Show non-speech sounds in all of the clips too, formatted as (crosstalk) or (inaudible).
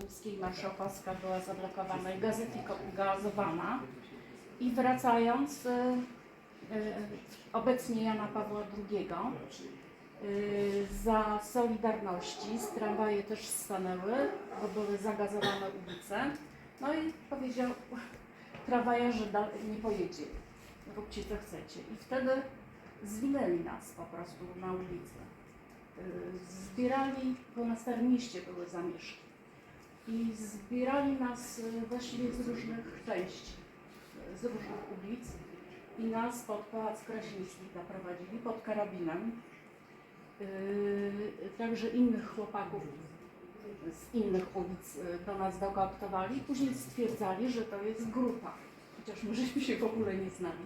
Rzymskiej Marszałkowska była zablokowana i gazowana. I wracając, y, y, obecnie Jana Pawła II, y, za Solidarności z tramwaje też stanęły, bo były zagazowane ulice. No i powiedział tramwajarze, nie pojedzie, róbcie co chcecie. I wtedy zwinęli nas po prostu na ulicę. Y, Zbierali, bo na Starym Mieście były zamieszki. I zbierali nas y, właściwie z różnych części, y, z różnych ulic i nas pod Pałac Krasiński zaprowadzili pod karabinem. Yy, Także innych chłopaków z innych ulic do nas dokooptowali. Później stwierdzali, że to jest grupa, chociaż my żeśmy się w ogóle nie znali.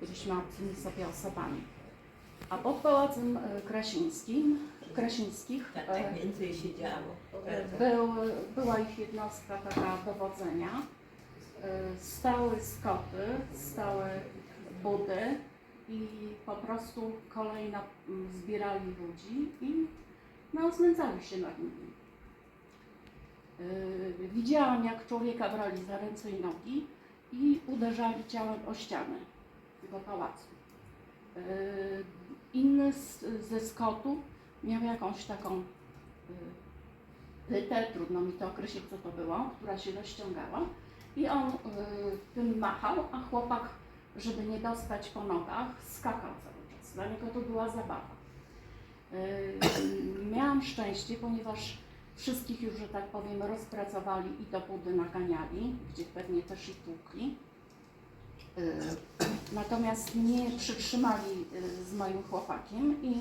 Byliśmy obcymi sobie osobami. A pod Pałacem Krasińskim, Krasińskich Tak, e, tak więcej się działo. był, była ich jednostka taka dowodzenia. Y, Stały skoty, stały budy i po prostu kolejno mm, zbierali ludzi i no, znęcali się nad nimi. Widziałam, jak człowieka brali za ręce i nogi i uderzali ciałem o ścianę tego pałacu. Inny ze skotów miał jakąś taką y, pytę, trudno mi to określić, co to było, która się rozciągała i on y, tym machał, a chłopak, żeby nie dostać po nogach, skakał cały czas. Dla niego to była zabawa. Y, miałam szczęście, ponieważ wszystkich już, że tak powiem, rozpracowali i do budy naganiali, gdzie pewnie też ich tłukli. Natomiast mnie przytrzymali z moim chłopakiem i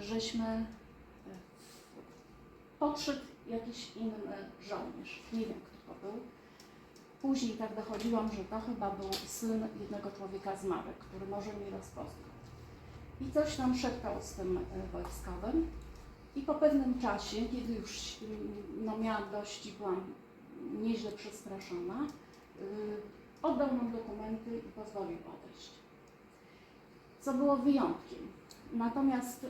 żeśmy y, podszedł jakiś inny żołnierz. Nie wiem, kto to był. Później tak dochodziłam, że to chyba był syn jednego człowieka z Marek, który może mnie rozpoznał. I coś tam szeptał z tym y, wojskowym. I po pewnym czasie, kiedy już no, miałam dość i byłam nieźle przestraszona, y, oddał nam dokumenty i pozwolił odejść. Co było wyjątkiem. Natomiast y,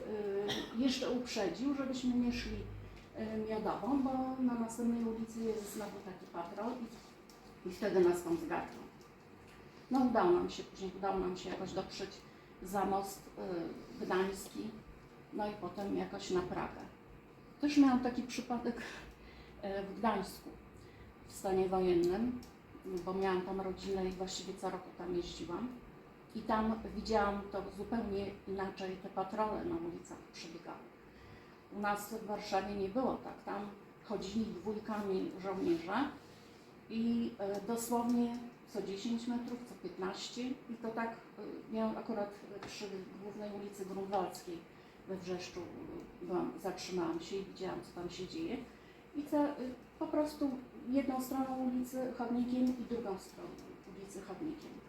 jeszcze uprzedził, żebyśmy nie szli y, miodową, bo na następnej ulicy jest znowu taki patrol i, i wtedy nas tam zgarnął. No udało nam się, później udało nam się jakoś doprzeć za most y, gdański, no i potem jakoś na Pragę. Też miałam taki przypadek w Gdańsku w stanie wojennym, bo miałam tam rodzinę i właściwie co roku tam jeździłam. I tam widziałam to zupełnie inaczej, te patrole na ulicach przebiegały. U nas w Warszawie nie było tak. Tam chodzili dwójkami żołnierze i e, dosłownie co 10 metrów, co 15 i to tak e, miałam akurat przy głównej ulicy Grunwaldzkiej we Wrzeszczu e, byłam, zatrzymałam się i widziałam co tam się dzieje i co, e, po prostu jedną stroną ulicy chodnikiem i drugą stroną ulicy chodnikiem.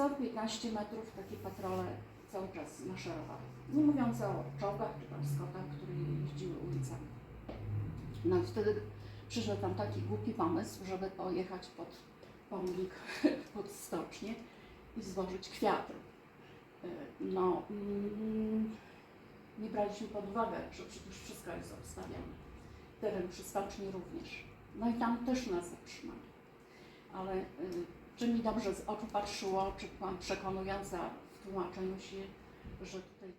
Co 15 metrów takie patrole cały czas maszerowały. Nie mówiąc o czołgach czy tam które jeździły ulicami. No i wtedy przyszedł tam taki głupi pomysł, żeby pojechać pod pomnik, (laughs) pod stocznię i złożyć kwiaty. Y, No, mm, nie braliśmy pod uwagę, że przecież wszystko jest obstawione. Teren przy stoczni również. No i tam też nas zatrzymali. Ale y, czy mi dobrze z oczu patrzyło, czy byłam przekonująca w tłumaczeniu się, że tutaj